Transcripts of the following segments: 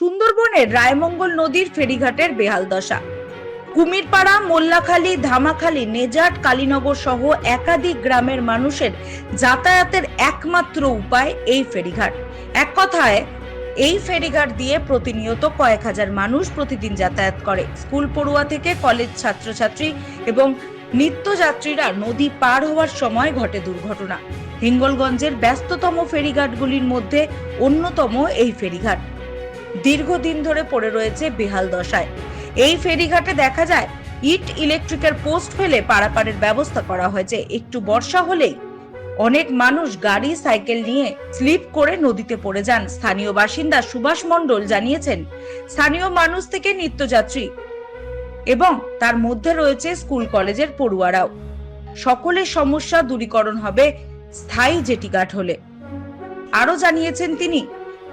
সুন্দরবনের রায়মঙ্গল নদীর ফেরিঘাটের বেহাল দশা। কুমিরপাড়া, মোল্লাখালী, ধামাখালী, নেজাট, কালীনগর সহ একাধিক গ্রামের মানুষের যাতায়াতের একমাত্র উপায় এই ফেরিঘাট। এক কথায়, এই ফেরিঘাট দিয়ে প্রতিনিয়ত কয়েক হাজার মানুষ প্রতিদিন যাতায়াত করে। স্কুল পড়ুয়া থেকে কলেজ ছাত্রছাত্রী এবং নিত্যযাত্রীরা নদী পার হওয়ার সময় ঘটে দুর্ঘটনা। হিঙ্গলগঞ্জের ব্যস্ততম ফেরিঘাটগুলির মধ্যে অন্যতম এই ফেরিঘাট। দীর্ঘদিন ধরে পড়ে রয়েছে বেহাল দশায়। এই ফেরিঘাটে দেখা যায়, ইট ইলেকট্রিকের পোস্ট ফেলে পারাপারের ব্যবস্থা করা হয়েছে। একটু বর্ষা হলেই অনেক মানুষ গাড়ি, সাইকেল নিয়ে স্লিপ করে নদীতে পড়ে যান। স্থানীয় বাসিন্দা সুভাষ মণ্ডল জানিয়েছেন, স্থানীয় মানুষ থেকে নিত্যযাত্রী এবং তার মধ্যে রয়েছে স্কুল কলেজের পড়ুয়ারাও। সকলের সমস্যা দূরীকরণ হবে স্থায়ী জেটিঘাট হলে। আরও জানিয়েছেন তিনি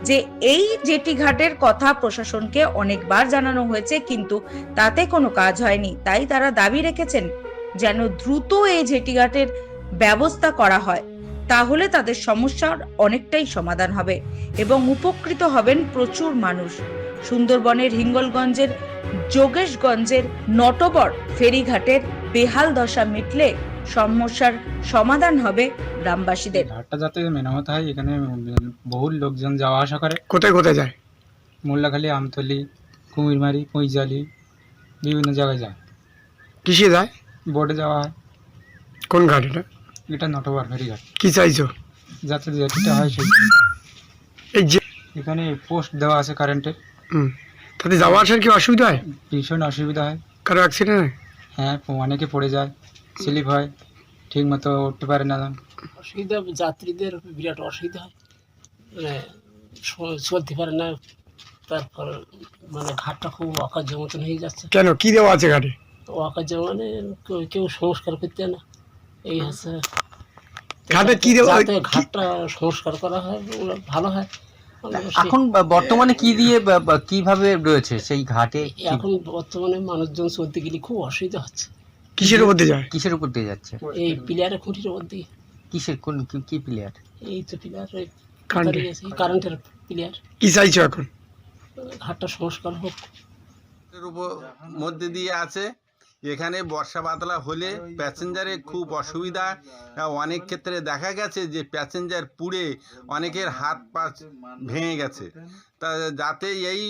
যে এই জেটি ঘাটের কথা প্রশাসনকে অনেকবার জানানো হয়েছে, কিন্তু তাতে কোনো কাজ হয়নি। তাই তারা দাবি রেখেছেন যেন দ্রুত এই জেটি ঘাটের ব্যবস্থা করা হয়, তাহলে তাদের সমস্যার অনেকটাই সমাধান হবে এবং উপকৃত হবেন প্রচুর মানুষ। সুন্দরবনের হিঙ্গলগঞ্জের যোগেশগঞ্জের নটবর ফেরিঘাটের বেহাল দশা মিটলে সমস্যার সমাধান হবে গ্রামবাসীদের। ঘাটটা যাতে মেরামত হয় এখানে বহু লোকজন যাওয়া আসা করে। কোথায় কোথায় যায়? মোল্লাখালী আমতলি কুমিরমারি পঁইজালি বিভিন্ন জায়গায় যায়। কিসে যায়? বোটে যাওয়া হয়। কোন ঘাট এটা? এটা নটবার ফেরিঘাট কি চাইছো? যাতে যেটা হয় সেই এই যে এখানে পোস্ট দেওয়া আছে কারেন্টের হুম। তাতে যাওয়া আসার কি অসুবিধা হয়? ভীষণ অসুবিধা হয়। কারও অ্যাক্সিডেন্ট হয়? হ্যাঁ অনেকে পড়ে যায়। স্লিপ হয় ঠিক মতো উঠতে পারে না অসুবিধা যাত্রীদের বিরাট অসুবিধা। হয় মানে চলতে পারে না তারপর মানে ঘাটটা খুব অকার্য মতন হয়ে যাচ্ছে। কেন? কি দেওয়া আছে ঘাটে? অকার্য মানে কেউ- সংস্কার করতে না। এই হচ্ছে ঘাটে কি দেওয়া ঘাটটা সংস্কার করা হয় ভালো হয়। এখন বর্তমানে কি দিয়ে কীভাবে রয়েছে সেই ঘাটে? এখন বর্তমানে মানুষজন চলতে গেলে খুব অসুবিধা হচ্ছে। কিসের উপর দিয়ে যায়? কিসের উপর দিয়ে যাচ্ছে? এই প্লেয়ারের খুঁটির মধ্যে কিসের কোন কি- কি প্লেয়ার এই তো প্লেয়ার ওই কারেন্টের। কারেন্টের প্লেয়ার কি চাইছো এখন? ঘাটটা সংস্কার হোক। এর উপর মধ্যে দিয়ে আছে এখানে বর্ষা বাদলা হলে প্যাসেঞ্জারের খুব অসুবিধা। আহ, অনেক ক্ষেত্রে দেখা গেছে যে প্যাসেঞ্জার পুড়ে অনেকের হাত পা ভেঙে গেছে। তা যাতে এই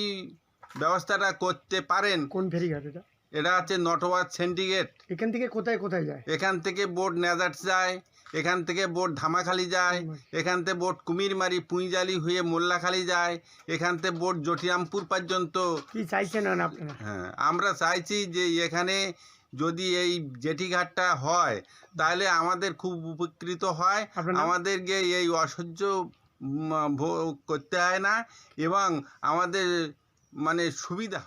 ব্যবস্থাটা করতে পারেন। কোন ফেরি ঘাট এটা? এটা আছে নটওয়ার সেন্টিগেট এখান থেকে কোথায় কোথায় যায়? এখান থেকে বোট নেজাট যায় এখান থেকে বোট ধামাখালি যায় এখান থেকে বোট কুমিরমারি পুঁইজালি হয়ে মোল্লাখালি যায় এখান থেকে বোট জটিরামপুর পর্যন্ত। কি চাইছেন না আপনারা হ্যাঁ আমরা চাইছি যে এখানে যদি এই জেটি ঘাটটা হয় তাহলে আমাদের খুব উপকৃত হয়? আমাদেরকে এই অসহ্য ভোগ করতে হয় না এবং আমাদের মানে সুবিধা।